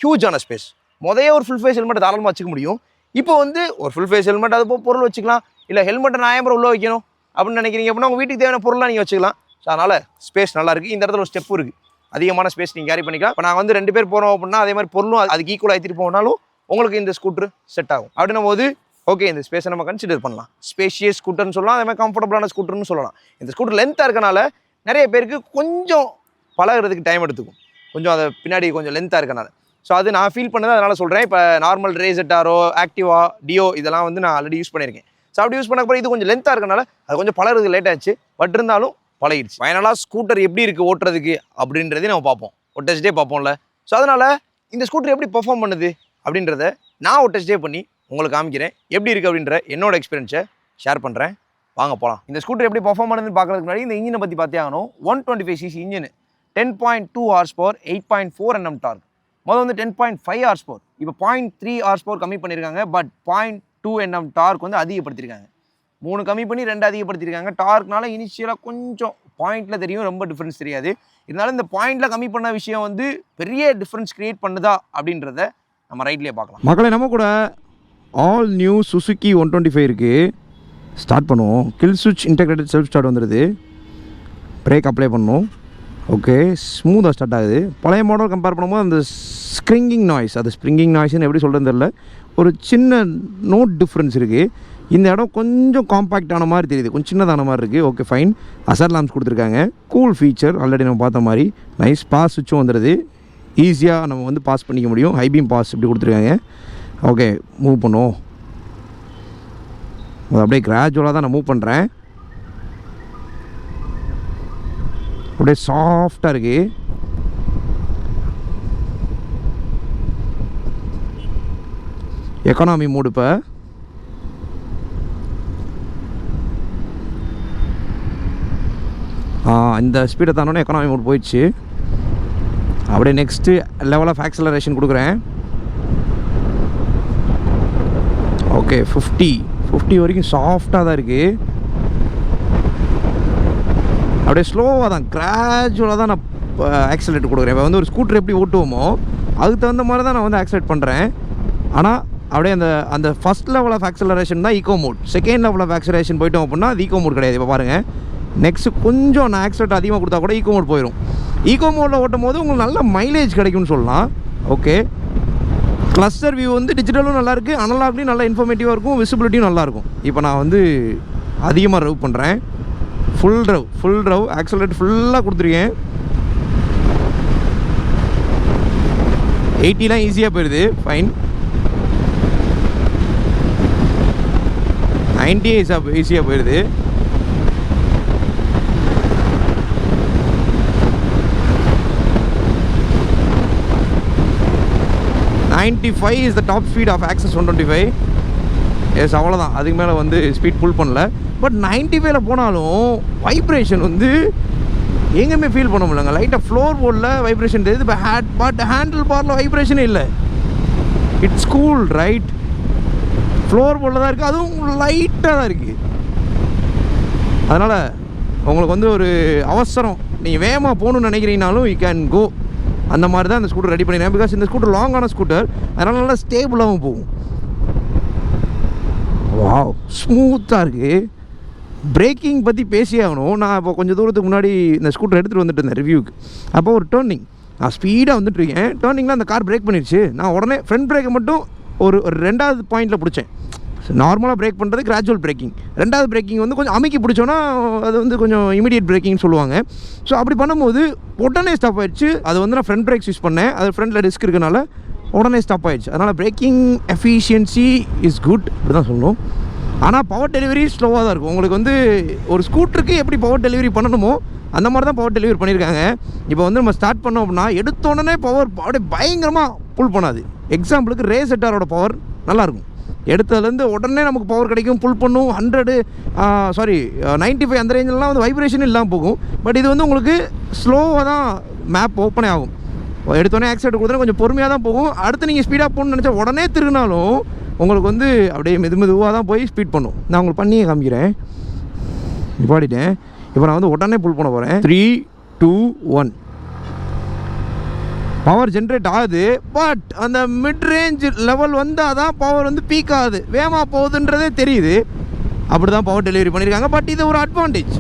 ஹியூஜான ஸ்பேஸ் முதைய ஒரு ஃபுல் ஃபேஸ் ஹெல்மெட் தாராளமாக வச்சுக்க முடியும். இப்போ வந்து ஒரு ஃபுல் ஃபேஸ் ஹெல்மெட் அது போக பொருள் வச்சுக்கலாம். இல்லை ஹெல்மெட்டை நான் ஏன் உள்ள வைக்கணும்? அப்படின்னு நினைக்கிறீங்க அப்படின்னா உங்கள் வீட்டுக்கு தேவையான பொருளாக நீங்கள் வச்சுக்கலாம். ஸோ அதனால் ஸ்பேஸ் நல்லா இருக்குது இந்த இடத்துல ஒரு ஸ்டெப்பு இருக்குது அதிகமான ஸ்பேஸ் நீங்கள் கேரி பண்ணிக்கலாம். இப்போ நாங்கள் வந்து ரெண்டு பேர் போகிறோம் அப்படின்னா அதே மாதிரி பொருளும் அதுக்கு ஈக்குவலாக ஏற்றிட்டு போனாலும் உங்களுக்கு இந்த ஸ்கூட்ரு செட் ஆகும். அப்படின்னும் போது ஓகே இந்த ஸ்பேஸை நம்ம கன்சிடர் பண்ணலாம். ஸ்பேஷியஸ் ஸ்கூட்டர்னு சொல்லலாம் அதே மாதிரி கம்ஃபர்டபுளான ஸ்கூட்டர்னு சொல்லலாம். இந்த ஸ்கூட்டர் லென்த்தாக இருக்கனால நிறைய பேருக்கு கொஞ்சம் பழகுறதுக்கு டைம் எடுத்துக்கும். கொஞ்சம் அதை பின்னாடி கொஞ்சம் லென்த்தாக இருக்கனால. ஸோ அது நான் ஃபீல் பண்ணது அதனால் சொல்கிறேன் இப்போ நார்மல் ரேசட்டாரோ ஆக்டிவா டியோ இதெல்லாம் வந்து நான் ஆல்ரெடி யூஸ் பண்ணியிருக்கேன். ஸோ அப்படி யூஸ் பண்ண இது கொஞ்சம் லென்த்தாக இருக்கனால அது கொஞ்சம் பழகிறது லேட் ஆச்சு பட் இருந்தாலும் பழகிடுச்சு. ஃபைனலாக ஸ்கூட்டர் எப்படி இருக்குது ஓட்டுறதுக்கு அப்படின்றதையும் நம்ம பார்ப்போம். ஒரு டெஸ்ட் டே பார்ப்போம்ல. ஸோ அதனால் இந்த ஸ்கூட்டர் எப்படி பெர்ஃபார்ம் பண்ணுது அப்படின்றத நான் ஒரு டெஸ்ட் டே பண்ணி உங்களுக்கு காமிக்கிறேன். எப்படி இருக்குது அப்படின்ற என்னோட எக்ஸ்பீரியன்ஸை ஷேர் பண்ணுறேன் வாங்க போகலாம் இந்த ஸ்கூட்டர் எப்படி பர்ஃபார்ம் பண்ணுதுன்னு பார்க்குறதுக்கு முன்னாடி இந்த இன்ஜினை பற்றி பார்த்தே ஆகணும். One twenty five CC engine ten point two horsepower eight point four NM torque முதல் வந்து ten point five horsepower இப்போ பாயிண்ட் த்ரீ ஹார்ஸ் பவர் கம்மி பண்ணியிருக்காங்க but point two NM torque வந்து அதிகப்படுத்தியிருக்காங்க மூணு கம்மி பண்ணி ரெண்டு அதிகப்படுத்தியிருக்காங்க டார்க்னால இனிஷியலாக கொஞ்சம் பாயிண்டில் தெரியும் ரொம்ப டிஃப்ரென்ஸ் தெரியாது. இருந்தாலும் இந்த பாயிண்டில் கம்மி பண்ண விஷயம் வந்து பெரிய டிஃப்ரென்ஸ் கிரியேட் பண்ணுதா அப்படின்றத நம்ம ரைட்லேயே பார்க்கலாம். மக்களை நம்ம கூட all new Suzuki one twenty five இருக்குது ஸ்டார்ட் பண்ணுவோம். கில் சுவிட்ச் இன்டெகிரேட்டட் செல்ஃப் ஸ்டார்ட் வந்துடுது பிரேக் அப்ளை பண்ணணும் ஓகே ஸ்மூத்தாக ஸ்டார்ட் ஆகுது. பழைய மாடல் கம்பேர் பண்ணும்போது அந்த ஸ்க்ரிங்கிங் நாய்ஸ் அது ஸ்ப்ரிங்கிங் நாய்ஸ்னு எப்படி சொல்கிறது தெரில ஒரு சின்ன நோட் டிஃப்ரென்ஸ் இருக்குது இந்த இடம் கொஞ்சம் காம்பேக்ட் மாதிரி தெரியுது. கொஞ்சம் சின்னதான மாதிரி இருக்குது ஓகே ஃபைன் அசர் லாம்ஸ் கொடுத்துருக்காங்க. கூல் ஃபீச்சர் ஆல்ரெடி நம்ம பார்த்த மாதிரி. நைஸ் பாஸ் சுவிட்சும் வந்துடுது ஈஸியாக நம்ம வந்து பாஸ் பண்ணிக்க முடியும். ஹைபீம் பாஸ் இப்படி கொடுத்துருக்காங்க. ஓகே மூவ் பண்ணுவோம். அது அப்படியே கிராஜுவலாக தான் நான் மூவ் பண்ணுறேன் அப்படியே சாஃப்டாக இருக்குது எக்கனாமி மூடு இப்போ? இந்த ஸ்பீடை தானோடனே எக்கனாமி மூட் போயிடுச்சு. அப்படியே நெக்ஸ்ட்டு லெவல் ஆஃப் ஆக்சலரேஷன் கொடுக்குறேன். ஓகே ஃபிஃப்டி ஃபிஃப்டி வரைக்கும் சாஃப்டாக தான் இருக்குது அப்படியே ஸ்லோவாக தான் கிராஜுவலாக தான் நான் ஆக்சலேட் கொடுக்குறேன். இப்போ வந்து ஒரு ஸ்கூட்டர் எப்படி ஓட்டுவோமோ அதுக்கு தகுந்த மாதிரி தான் நான் வந்து ஆக்சிலேட் பண்ணுறேன் ஆனால் அப்படியே அந்த அந்த ஃபஸ்ட் லெவல் ஆஃப் ஆக்சலரேஷன் தான் eco mode second level of acceleration போயிட்டோம் அப்படின்னா அது ஈகோ மோட் கிடையாது. இப்போ பாருங்கள் நெக்ஸ்ட் கொஞ்சம் நான் ஆக்சிலேட் அதிகமாக கொடுத்தா கூட ஈகோ மோட் போயிடும் ஈகோ மோடில் ஓட்டும் போது உங்களுக்கு நல்ல மைலேஜ் கிடைக்கும்னு சொல்லலாம். ஓகே கிளஸ்டர் வியூ வந்து டிஜிட்டலும் நல்லாயிருக்கு அனலாக்லேயும் நல்லா இன்ஃபர்மேட்டிவாக இருக்கும். விசிபிலிட்டியும் நல்லாயிருக்கும் இப்போ நான் வந்து அதிகமாக ரவ் பண்ணுறேன் full rev full rev accelerate ஃபுல்லாக கொடுத்துருக்கேன். எயிட்டிலாம் ஈஸியாக போயிடுது ஃபைன் நைன்ட்டி ஈஸியாக ஈஸியாக போயிடுது ninety five is the top speed of Access one twenty five yes அவ்வளோதான் அதுக்கு மேலே வந்து ஸ்பீட் புல் பண்ணல. பட் நைன்ட்டி ஃபைவ்ல போனாலும் வைப்ரேஷன் வந்து எங்கேயுமே ஃபீல் பண்ண முடியலங்க. லைட்டாக ஃப்ளோர் போர்டில் வைப்ரேஷன் தெரியுது இப்போ ஹேட் பட் ஹேண்டில் பாரில் வைப்ரேஷனே இல்லை. இட்ஸ் கூல் ரைட் ஃப்ளோர் போர்டில் தான் இருக்குது அதுவும் லைட்டாக தான் இருக்குது அதனால் உங்களுக்கு வந்து ஒரு அவசரம். நீங்கள் வேகமாக போகணுன்னு நினைக்கிறீங்கனாலும் யூ கேன் கோ அந்த மாதிரி தான் அந்த ஸ்கூட்டர் ரெடி பண்ணிடுறேன் பிகாஸ் இந்த ஸ்கூட்டர் லாங்கான ஸ்கூட்டர் அதனால் நல்லா ஸ்டேபிளாகவும் போகும். வாவ் ஸ்மூத்தாக இருக்குது பிரேக்கிங் பற்றி பேசியாகணும் நான் இப்போ கொஞ்சம் தூரத்துக்கு முன்னாடி இந்த ஸ்கூட்டர் எடுத்துகிட்டு வந்துட்டு இருந்தேன் ரிவ்யூக்கு அப்போ ஒரு டேர்னிங் நான் ஸ்பீடாக வந்துட்டு இருக்கேன். டேர்னிங்கில் அந்த கார் பிரேக் பண்ணிடுச்சு. நான் உடனே ஃப்ரண்ட் பிரேக்கை மட்டும் ஒரு ஒரு ரெண்டாவது பாயிண்டில் பிடிச்சேன். நார்மலாக பிரேக் பண்ணுறது கிராஜுவல் பிரேக்கிங் ரெண்டாவது பிரேக்கிங் வந்து கொஞ்சம் அமைக்கி பிடிச்சோன்னா அது வந்து கொஞ்சம் இமீடியட் பிரேக்கிங்னு சொல்லுவாங்க. ஸோ அப்படி பண்ணும்போது உடனே ஸ்டாப் ஆயிடுச்சு. அது வந்து நான் ஃப்ரண்ட் பிரேக்ஸ் யூஸ் பண்ணேன். அது ஃப்ரண்ட்டில் ரிஸ்க் இருக்கனால உடனே ஸ்டாப் ஆயிடுச்சு. அதனால் பிரேக்கிங் எஃபிஷியன்சி இஸ் குட் அப்படி தான் சொல்லணும். ஆனால் பவர் டெலிவரி ஸ்லோவாக தான் இருக்கும். உங்களுக்கு வந்து ஒரு ஸ்கூட்டருக்கு எப்படி பவர் டெலிவரி பண்ணணுமோ அந்த மாதிரி தான் பவர் டெலிவரி பண்ணியிருக்காங்க இப்போ வந்து நம்ம ஸ்டார்ட் பண்ணோம் அப்படின்னா எடுத்த உடனே பவர் அப்படியே பயங்கரமாக புல் பண்ணாது. எக்ஸாம்பிளுக்கு ரே செட்டாரோட பவர் நல்லாயிருக்கும். எடுத்ததுலேருந்து உடனே நமக்கு பவர் கிடைக்கும் புல் பண்ணும் ஹண்ட்ரடு சாரி 95 ஃபைவ் அந்த ரேஞ்செலாம் வந்து வைப்ரேஷன் இல்லாமல் போகும். பட் இது வந்து உங்களுக்கு ஸ்லோவாக தான் மேப் ஓப்பனே ஆகும். எடுத்தோடனே ஆக்சிடென்ட் கொடுத்தா கொஞ்சம் பொறுமையாக தான் போகும். அடுத்து நீங்கள் ஸ்பீடாக போகணும்னு நினச்சா உடனே திருநாலும் உங்களுக்கு வந்து அப்படியே மெது மெதுவாக தான் போய் ஸ்பீட் பண்ணும். நான் உங்களுக்கு பண்ணியே காமிக்கிறேன். நிப்பாடிட்டேன் இப்போ நான் வந்து உடனே புல் பண்ண போகிறேன் three two one power generate ஆகுது. பட் அந்த மிட் ரேஞ்ச் லெவல் வந்தால் தான் பவர் வந்து பீக் ஆகுது. வேகமாக போகுதுன்றதே தெரியுது. அப்படி தான் பவர் டெலிவரி பண்ணியிருக்காங்க பட் இது ஒரு அட்வான்டேஜ்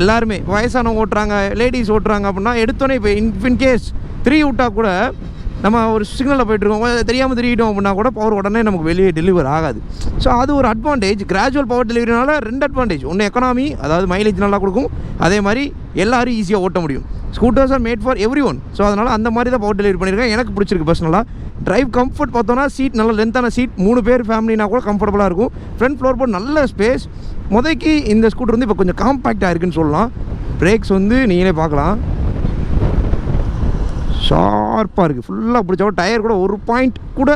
எல்லாருமே வயசானவங்க ஓட்டுறாங்க லேடிஸ் ஓட்டுறாங்க அப்படின்னா எடுத்தோன்னே இப்போ இன் கேஸ் த்ரீ விட்டா கூட நம்ம ஒரு சிக்னலில் போயிட்டுருக்கோம். தெரியாமல் திரியிட்டோம் அப்படின்னா கூட பவர் உடனே நமக்கு வெளியே டெலிவர் ஆகாது. ஸோ அது ஒரு அட்வான்டேஜ் கிராஜுவல் பவர் டெலிவரினால ரெண்டு அட்வான்டேஜ் ஒன்று எக்கனாமி அதாவது மைலேஜ் நல்லா கொடுக்கும். அதே மாதிரி எல்லோரும் ஈஸியாக ஓட்ட முடியும். Scooters are made for everyone so அதனால் அந்த மாதிரி தான் பவர் டெலிவரி பண்ணியிருக்கேன். எனக்கு பிடிச்சிருக்கு பர்சனலாக ட்ரைவ் கம்ஃபர்ட் பார்த்தோன்னா சீட் நல்ல லென்த்தான சீட் மூணு பேர் ஃபேமிலினா கூட கம்ஃபர்டபுளாக இருக்கும். ஃப்ரண்ட் ஃப்ளோர் போர்ட் நல்ல ஸ்பேஸ் முதக்கி இந்த ஸ்கூட்டர் வந்து இப்போ கொஞ்சம் காம்பேக்டாக இருக்குன்னு சொல்லலாம். பிரேக்ஸ் வந்து நீங்களே பார்க்கலாம். ஷார்ப்பாக இருக்குது ஃபுல்லாக பிடிச்சவோ டயர் கூட ஒரு பாயிண்ட் கூட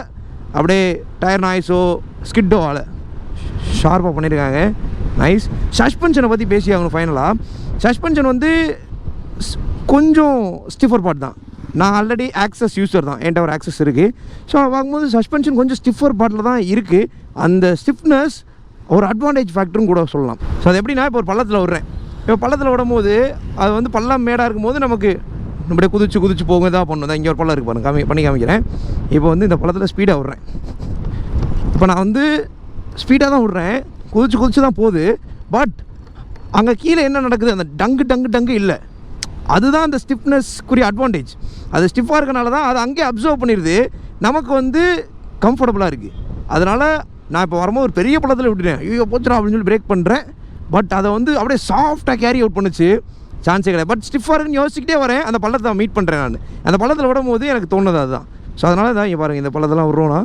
அப்படியே டயர் நாய்ஸோ ஸ்கிட்டோ ஆலை ஷார்ப்பாக பண்ணியிருக்காங்க நைஸ் சஸ்பென்ஷனை பற்றி பேசி ஆகணும் ஃபைனலாக சஸ்பென்ஷன் வந்து கொஞ்சம் ஸ்டிஃபர் பார்ட் தான். நான் ஆல்ரெடி ஆக்சஸ் யூஸர் தான். என்கிட்ட ஒரு ஆக்சஸ் இருக்குது ஸோ வாங்கும்போது சஸ்பென்ஷன் கொஞ்சம் ஸ்டிஃபர் பார்ட்டில் தான் இருக்குது அந்த ஸ்டிஃப்னஸ் ஒரு அட்வான்டேஜ் ஃபேக்டரும் கூட சொல்லலாம். ஸோ அது எப்படின்னா இப்போ ஒரு பள்ளத்தில் விடுறேன் இப்போ பள்ளத்தில் விடும்போது அது வந்து பள்ளம் மேடாக இருக்கும்போது நமக்கு அப்படியே குதிச்சு குதிச்சு போக தான் பண்ணும் இங்கே ஒரு பழம் இருக்குது பாருங்க. காமி பண்ணி காமிக்கிறேன். இப்போ வந்து இந்த பழத்தில் ஸ்பீடாக விட்றேன். இப்போ நான் வந்து ஸ்பீடாக தான் விட்றேன். குதிச்சு குதிச்சு தான் போகுது. பட் அங்கே கீழே என்ன நடக்குது? அந்த டங்கு டங்கு டங்கு இல்லை. அதுதான் அந்த ஸ்டிஃப்னஸ்க்குரிய அட்வான்டேஜ் அது ஸ்டிஃபாக இருக்கனால தான் அதை அங்கேயே அப்சர்வ் பண்ணிடுது நமக்கு வந்து கம்ஃபர்டபுளாக இருக்குது அதனால் நான் இப்போ வரும்போது ஒரு பெரிய பழத்தில் விட்டுட்டேன். ஐயோ போச்சுடா அப்படின்னு சொல்லி பிரேக் பண்ணுறேன் பட் அதை வந்து அப்படியே சாஃப்டாக கேரி அவுட் பண்ணுச்சு. சான்ஸே கிடையாது. பட் ஸ்டிஃபாக இருக்குன்னு யோசிச்சுக்கிட்டே வரேன். அந்த பள்ளத்தை மீட் பண்ணுறேன் நான். அந்த பள்ளத்தில் விடும்போது எனக்கு தோணுது அதுதான். ஸோ அதனால தான் இங்கே பாருங்கள் இந்த பள்ளத்தெல்லாம் விட்றோன்னா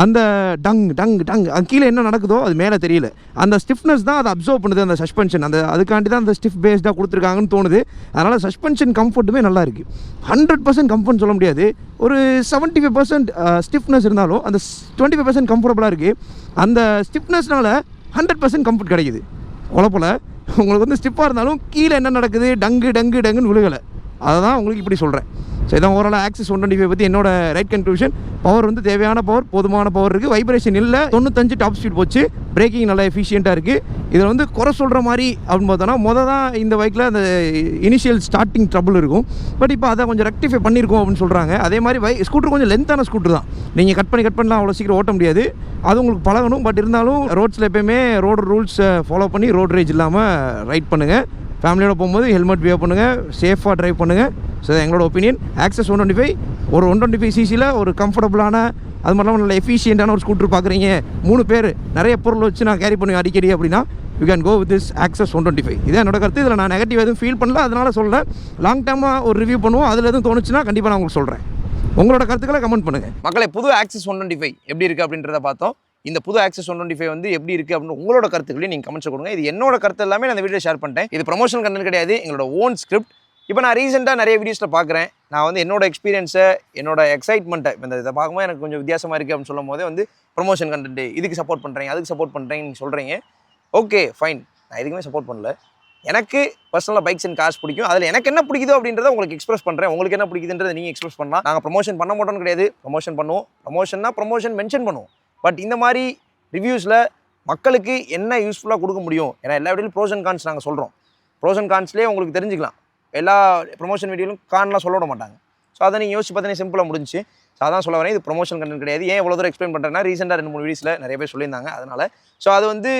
அந்த டங் டங் டங் அது கீழே என்ன நடக்குதோ அது மேலே தெரியல. அந்த ஸ்டிஃப்னஸ் தான் அதை அப்சர்வ் பண்ணுது அந்த சஸ்பென்ஷன் அந்த அதுக்காண்டி தான் அந்த ஸ்டிஃப் பேஸ்டாக கொடுத்துருக்காங்கன்னு தோணுது. அதனால் சஸ்பென்ஷன் கம்ஃபர்ட்டுமே நல்லா இருக்குது ஹண்ட்ரட் பர்சன்ட் கம்ஃபர்ட் சொல்ல முடியாது. ஒரு செவன்ட்டி ஃபைவ் பர்சன்ட் ஸ்டிஃப்னஸ் இருந்தாலும் அந்த டுவெண்ட்டி ஃபைவ் பர்சன்ட் கம்ஃபர்டபுளாக இருக்குது அந்த ஸ்டிஃப்னஸ்னால ஹண்ட்ரட் பர்சன்ட் கம்ஃபர்ட் கிடைக்குது. குழப்பல. உங்களுக்கு வந்து ஸ்டிப்பாக இருந்தாலும் கீழே என்ன நடக்குது? டங்கு டங்கு டங்குன்னு விழுகலை. அதை தான் உங்களுக்கு இப்படி சொல்கிறேன் ஸோ இதான் overall Access one twenty five பற்றி என்னோட ரைட் கன்க்ளூஷன் பவர் வந்து தேவையான பவர் போதுமான பவர் இருக்குது வைப்ரேஷன் இல்லை. தொண்ணூத்தஞ்சு டாப் ஸ்பீட் போச்சு. பிரேக்கிங் நல்லா எஃபிஷியண்ட்டாக இருக்குது இதில் வந்து குறை சொல்கிற மாதிரி அப்படின்னு பார்த்தோன்னா மொதல் தான் இந்த பைக்கில் அந்த இனிஷியல் ஸ்டார்டிங் ட்ரபுள் இருக்கும். பட் இப்போ அதை கொஞ்சம் ரெக்டிஃபை பண்ணியிருக்கோம் அப்படின்னு சொல்கிறாங்க அதே மாதிரி வை ஸ்கூட்டர் கொஞ்சம் லென்த்தான ஸ்கூட்டர் தான். நீங்கள் கட் பண்ணி கட் பண்ணலாம். அவ்வளோ சீக்கிரம் ஓட்ட முடியாது. அது உங்களுக்கு பழகணும். பட் இருந்தாலும் ரோட்ஸில் எப்பயுமே ரோடு ரூல்ஸை ஃபாலோ பண்ணி ரோட் ரேஜ் இல்லாமல் ரைட் பண்ணுங்கள் ஃபேமிலியோட போகும்போது ஹெல்மெட் வியர் பண்ணுங்கள் சேஃபாக ட்ரைவ் பண்ணுங்கள் ஸோ எங்களோட opinion Access one twenty five ஒரு ஒன் டுவெண்ட்டி ஃபைவ் சிசியில் ஒரு கம்ஃபர்டபுளான அது மட்டும் இல்லாமல் நல்ல எஃபிஷியண்ட்டான ஒரு ஸ்கூட்டர் பார்க்குறீங்க மூணு பேர் நிறைய பொருள் வச்சு நான் கேரி பண்ணுவேன் அடிக்கடி அப்படின்னா you can go with this Access one twenty five இதான் என்னோட கருத்து. இதில் நான் நெகட்டிவ் எதுவும் ஃபீல் பண்ணல. அதனால் சொல்கிறேன் லாங் டேர்மாக ஒரு ரிவ்யூ பண்ணுவோம். அதில் எதுவும் தோணுச்சுன்னா கண்டிப்பாக நான் உங்களுக்கு சொல்கிறேன் உங்களோட கருத்துக்களை கமெண்ட் பண்ணுங்கள் மக்களை புது ஆக்சஸ் ஒன் டுவெண்ட்டி ஃபைவ் எப்படி இருக்குது அப்படின்றத பார்த்தோம். இந்த புது ஆக்சஸ் ஒன் டுவெண்ட்டி ஃபைவ் வந்து எப்படி இருக்குது அப்படின்னு உங்களோட கருத்துக்களையும் நீங்கள் கமெண்ட்ஸ் கொடுங்க. இது என்னோட கருத்து எல்லாமே நான் இந்த வீடியோ ஷேர் பண்ணிட்டேன். இது ப்ரொமோஷன் கண்டென்ட் கிடையாது எங்களோட ஓன் ஸ்கிரிப்ட் இப்போ நான் ரீசெண்டாக நிறைய வீடியோஸில் பார்க்குறேன். நான் வந்து என்னோட எக்ஸ்பீரியன்ஸை என்னோட எக்ஸைட்மெண்ட்டை இந்த இதை பார்க்கும்போது எனக்கு கொஞ்சம் வித்தியாசமாக இருக்குது அப்படின்னு சொல்லும் போதே வந்து ப்ரொமோஷன் கண்டென்ட் இதுக்கு சப்போர்ட் பண்ணுறேன் அதுக்கு சப்போர்ட் பண்ணுறேன் நீங்கள் சொல்கிறீங்க ஓகே ஃபைன் நான் எதுக்குமே சப்போர்ட் பண்ணல. எனக்கு பர்சனலாக பைக்ஸ் அண்ட் கார்ஸ் பிடிக்கும். அதில் எனக்கு என்ன பிடிக்குதோ அப்படின்றத உங்களுக்கு எக்ஸ்பிரஸ் பண்ணுறேன் உங்களுக்கு என்ன பிடிக்குதுன்றதை நீங்கள் எக்ஸ்பிரஸ் பண்ணலாம். நாங்கள் ப்ரொமோஷன் பண்ண மாட்டோம்னு கிடையாது. ப்ரொமோஷன் பண்ணுவோம். ப்ரொமோஷன்னா ப்ரொமோஷன் மென்ஷன் பண்ணுவோம். பட் இந்த மாதிரி ரிவ்யூஸில் மக்களுக்கு என்ன யூஸ்ஃபுல்லாக கொடுக்க முடியும்? ஏன்னா எல்லா வீட்டிலும் ப்ரோஸ் அண்ட் கான்ஸ் நாங்கள் சொல்கிறோம் ப்ரோஸ் அண்ட் கான்ஸ்லேயே உங்களுக்கு தெரிஞ்சுக்கலாம். எல்லா ப்ரொமோஷன் வீடியோலும் கான்லாம் சொல்ல விட மாட்டாங்க. ஸோ அதை நீங்கள் யோசிச்சு பார்த்தீங்கன்னா சிம்பிளாக முடிஞ்சு ஸோ அதான் சொல்ல வரேன். இது ப்ரொமோஷன் கண்டென்ட் கிடையாது. ஏன் இவ்வளோ தூரம் எக்ஸ்பிளைன் பண்ணுறேன்னா ரீசெண்டாக ரெண்டு மூணு வீடியோஸில் நிறைய பேர் சொல்லியிருந்தாங்க. அதனால் ஸோ அது வந்து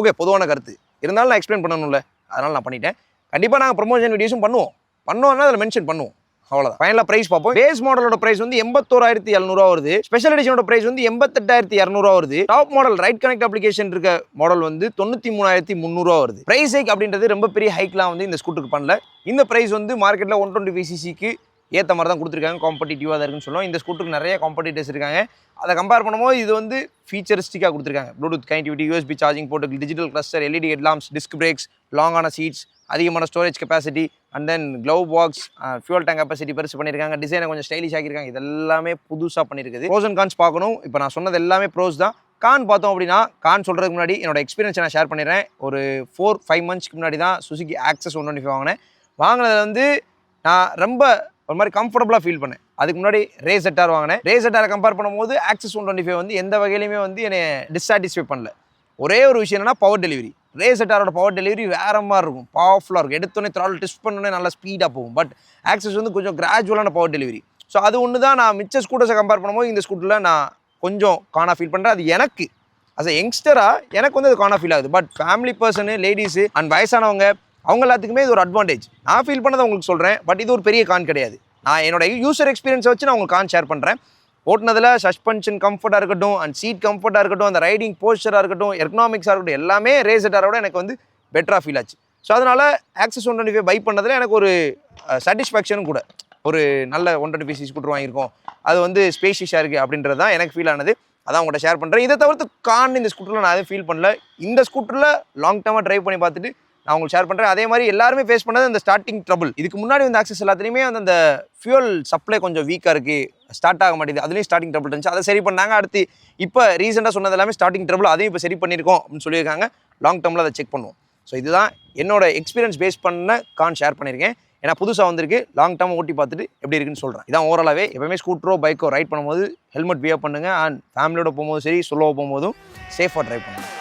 ஓகே பொதுவான கருத்து. இருந்தாலும் நான் எக்ஸ்பிளைன் பண்ணணும்ல. அதனால் நான் பண்ணிட்டேன். கண்டிப்பாக நாங்கள் ப்ரொமோஷன் வீடியோஸும் பண்ணுவோம். பண்ணோன்னா அதில் மென்ஷன் பண்ணுவோம். அவ்வளோதான் ஃபைனலாக ப்ரைஸ் பார்ப்போம். பேஸ் மாடலோட ப்ரைஸ் வந்து எண்பத்தோராயிரத்தி எழுநூறுவா வருது. ஸ்பெஷல் எடிஷனோட ப்ரைஸ் வந்து எண்பத்தெட்டாயிரத்தி இரநூறுவா வருது. Top model ride connect application இருக்க மாடல் வந்து தொண்ணூற்றி மூணாயிரத்தி முந்நூறுவா வருது. ப்ரைஸ் ஹைக் அப்படின்றது ரொம்ப பெரிய ஹைக்லாம் வந்து இந்த ஸ்கூட்டருக்கு பண்ணல. இந்த ப்ரைஸ் வந்து மார்க்கெட்டில் ஒன் டுவெண்ட்டி பிசிசிக்கு ஏற்ற மாதிரி தான் கொடுத்துருக்காங்க. காம்படிட்டிவாக தான் இருக்குன்னு சொல்லுவோம். இந்த ஸ்கூட்டருக்கு நிறைய காம்படிட்டர்ஸ் இருக்காங்க. அதை கம்பேர் பண்ணும்போது இது வந்து ஃபீச்சரிஸ்டிக்காக கொடுத்துருக்காங்க. Bluetooth connectivity USB charging port digital cluster LED headlamps disc brakes லாங்கான seats அதிகமான storage capacity and then glove box fuel tank capacity பெருசு பண்ணியிருக்காங்க டிசைனை கொஞ்சம் ஸ்டைலிஷ் ஆக்கியிருக்காங்க. இதெல்லாமே புதுசாக பண்ணியிருக்குது ப்ரோஸ் அண்ட் கான்ஸ் பார்க்கணும். இப்போ நான் சொன்னது எல்லாமே ப்ரோஸ் தான். கான் பார்த்தோம் அப்படின்னா கான் சொல்கிறதுக்கு முன்னாடி என்னோட எக்ஸ்பீரியன்ஸை நான் ஷேர் பண்ணிடுறேன். ஒரு ஃபோர் ஃபைவ் மந்த்ஸ்க்கு முன்னாடி தான் சுசுக்கி ஆக்சஸ் ஒன் டுவெண்ட்டி வாங்கினேன். வாங்கினதில் வந்து நான் ரொம்ப ஒரு மாதிரி கம்ஃபர்டபுளாக ஃபீல் பண்ணேன். அதுக்கு முன்னாடி ரேஸ் செட்டார் வாங்கினேன். ரேஸ் செட்டாரை கம்பேர் பண்ணும்போது ஆக்சஸ் ஒன் டுவெண்ட்டி ஃபைவ் வந்து எந்த வகையிலுமே வந்து என்னை டிஸாட்டிஸ்ஃபை பண்ணல. ஒரே ஒரு விஷயம் என்னன்னா பவர் டெலிவரி ரேசெட்டாரோட பவர் டெலிவரி வேறு மாதிரி இருக்கும். பவர்ஃபுல்லாக இருக்கும். எடுத்தோடனே த்ரால் டிஸ்ட் பண்ணோடனே நல்லா ஸ்பீடாக போகும். பட் ஆக்சஸ் வந்து கொஞ்சம் கிராஜுவலான பவர் டெலிவரி ஸோ அது ஒன்று தான் நான் மிச்ச ஸ்கூட்டர்ஸை கம்பேர் பண்ணும்போது இந்த ஸ்கூட்டரில் நான் கொஞ்சம் காணா ஃபீல் பண்ணுறேன் அது எனக்கு அஸ் அ யங்ஸ்டராக எனக்கு வந்து அது காணா ஃபீல் ஆகுது. But family person ladies and வயசானவங்க அவங்க எல்லாத்துக்குமே இது ஒரு அட்வான்டேஜ் நான் ஃபீல் பண்ணதை உங்களுக்கு சொல்கிறேன் பட் இது ஒரு பெரிய கான் கிடையாது. நான் என்னோட யூசர் எக்ஸ்பீரியன்ஸை வச்சு நான் உங்களுக்கு கான் ஷேர் பண்ணுறேன் ஓட்டுனதில் சஸ்பென்ஷன் கம்ஃபர்ட்டாக இருக்கட்டும் அண்ட் சீட் கம்ஃபர்ட்டாக இருக்கட்டும் அந்த ரைடிங் போஸ்டராக இருக்கட்டும் எக்கனாமிக்ஸாக இருக்கட்டும் எல்லாமே ரேசட்டாரோட எனக்கு வந்து பெட்டராக ஃபீல் ஆச்சு. ஸோ அதனால் Access one twenty five buy பண்ணதில் எனக்கு ஒரு சாட்டிஸ்ஃபேக்ஷனும் கூட. ஒரு நல்ல ஒன் டுவெண்ட்டி ஃபைவ் ஸ்கூட்டர் வாங்கியிருக்கோம். அது வந்து ஸ்பேஷியஸாக இருக்குது அப்படின்றது தான் எனக்கு ஃபீல் ஆனது. அதான் உங்கள்கிட்ட ஷேர் பண்ணுறேன் இதை தவிர்த்து கான் இந்த ஸ்கூட்டரில் நான் எதுவும் ஃபீல் பண்ணல. இந்த ஸ்கூட்டரில் லாங் டேர்மாக ட்ரைவ் பண்ணி பார்த்துட்டு நான் உங்களுக்கு ஷேர் பண்ணுறேன் அதே மாதிரி எல்லாருமே ஃபேஸ் பண்ணது அந்த ஸ்டார்டிங் ட்ரபுள் இதுக்கு முன்னாடி வந்து ஆக்சஸ் எல்லாத்துலேயுமே வந்து அந்த ஃபியூல் சப்ளை கொஞ்சம் வீக்காக இருக்குது ஸ்டார்ட் ஆக மாட்டேங்குது. அதுலேயும் ஸ்டார்டிங் ட்ரபிள் இருந்துச்சு. அதை சரி பண்ணாங்க. அடுத்து இப்போ ரீசெண்டாக சொன்னது எல்லாமே ஸ்டார்டிங் ட்ரபிள் அதையும் இப்போ சரி பண்ணியிருக்கோம் அப்படின்னு சொல்லியிருக்காங்க. லாங் டேர்மில் அதை செக் பண்ணுவோம். ஸோ இதுதான் என்னோட எக்ஸ்பீரியன்ஸ் பேஸ் பண்ண கான் ஷேர் பண்ணியிருக்கேன் ஏன்னா புதுசாக வந்திருக்கு. லாங் டேர்ம் ஓட்டி பார்த்துட்டு எப்படி இருக்குன்னு சொல்கிறேன் இதான் ஓவராலாகவே எப்பவுமே ஸ்கூட்டரோ பைக்கோ ரைட் பண்ணும்போது ஹெல்மெட் வியர் பண்ணுங்கள் அண்ட் ஃபேமிலியோட போகும்போது சரி சொல்லோ போகும்போதும் சேஃபாக ட்ரைவ் பண்ணுங்கள்